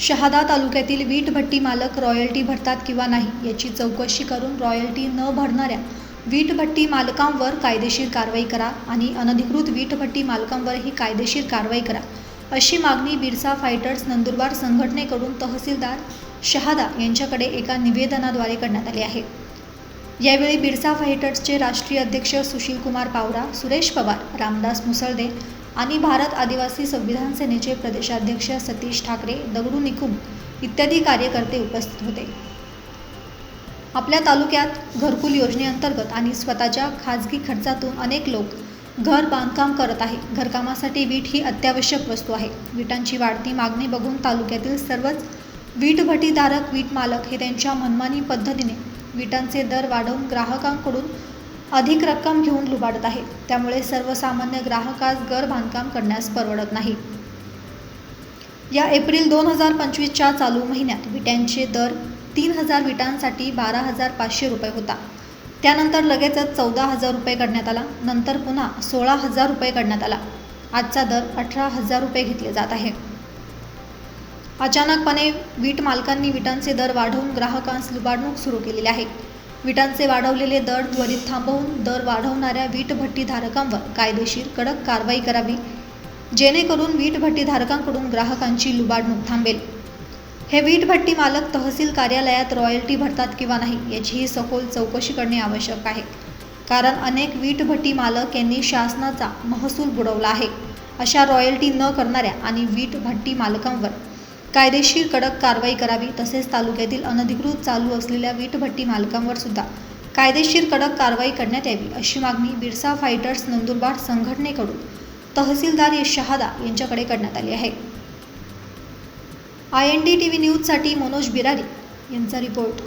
शहादा तालुक्यातील वीट भट्टी मालक रॉयल्टी भरतात किंवा नाही याची चौकशी करून रॉयल्टी न भरणाऱ्या वीट भट्टी मालकांवर कायदेशीर कारवाई करा आणि अनधिकृत वीट भट्टी मालकांवरही कायदेशीर कारवाई करा अशी मागणी बिरसा फायटर्स नंदुरबार संघटनेकडून तहसीलदार शहादा यांच्याकडे एका निवेदनाद्वारे करण्यात आले आहे. यावेळी बिरसा फायटर्सचे राष्ट्रीय अध्यक्ष सुशीलकुमार पावरा सुरेश पवार रामदास मुसळदे आणि भारत आदिवासी संविधान सेनेचे प्रदेशाध्यक्ष सतीश ठाकरे दगडू निकुम इत्यादी कार्यकर्ते उपस्थित होते. आपल्या तालुक्यात घरकुल योजनेअंतर्गत आणि स्वतःच्या खाजगी खर्चातून अनेक लोक घर बांधकाम करत आहे घरकामासाठी वीट ही अत्यावश्यक वस्तू आहे. विटांची वाढती मागणी बघून तालुक्यातील सर्वच वीटभटीधारक वीट मालक हे त्यांच्या मनमानी पद्धतीने विटांचे दर वाढवून ग्राहकांकडून अधिक रक्कम घेऊन लुबाडत आहे. त्यामुळे सर्वसामान्य ग्राहकास घर बांधकाम करण्यास परवडत नाही. या एप्रिल दोन हजार पंचवीसच्या चालू महिन्यात विट्यांचे दर तीन हजार विटांसाठी बारा हजार पाचशे रुपये होता. त्यानंतर लगेचच चौदा हजार रुपये करण्यात आला. नंतर पुन्हा सोळा हजार रुपये करण्यात आला. आजचा दर अठरा हजार रुपये घेतले जात आहे. अचानकपणे वीट मालकांनी विटांचे दर वाढवून ग्राहकांस लुबाडणूक सुरू केलेली आहे. विटांचे वाढवलेले दर त्वरित थांबवून दर वाढवणाऱ्या वीटभट्टीधारकांवर कायदेशीर कडक कारवाई करावी जेणेकरून वीटभट्टीधारकांकडून ग्राहकांची लुबाडणूक थांबेल. हे वीटभट्टी मालक तहसील कार्यालयात रॉयल्टी भरतात किंवा नाही याचीही सखोल चौकशी करणे आवश्यक आहे. कारण अनेक वीट भट्टी मालक यांनी शासनाचा महसूल बुडवला आहे अशा रॉयल्टी न करणाऱ्या आणि वीटभट्टी मालकांवर कायदेशीर कडक कारवाई करावी तसेच तालुक्यातील अनधिकृत चालू असलेल्या वीटभट्टी मालकांवर सुद्धा कायदेशीर कडक कारवाई करण्यात यावी अशी मागणी बिरसा फायटर्स नंदुरबार संघटनेकडून तहसीलदार यश शहादा यांच्याकडे करण्यात आली आहे. I N D T V न्यूजसाठी मनोज बिरारी यांचा रिपोर्ट.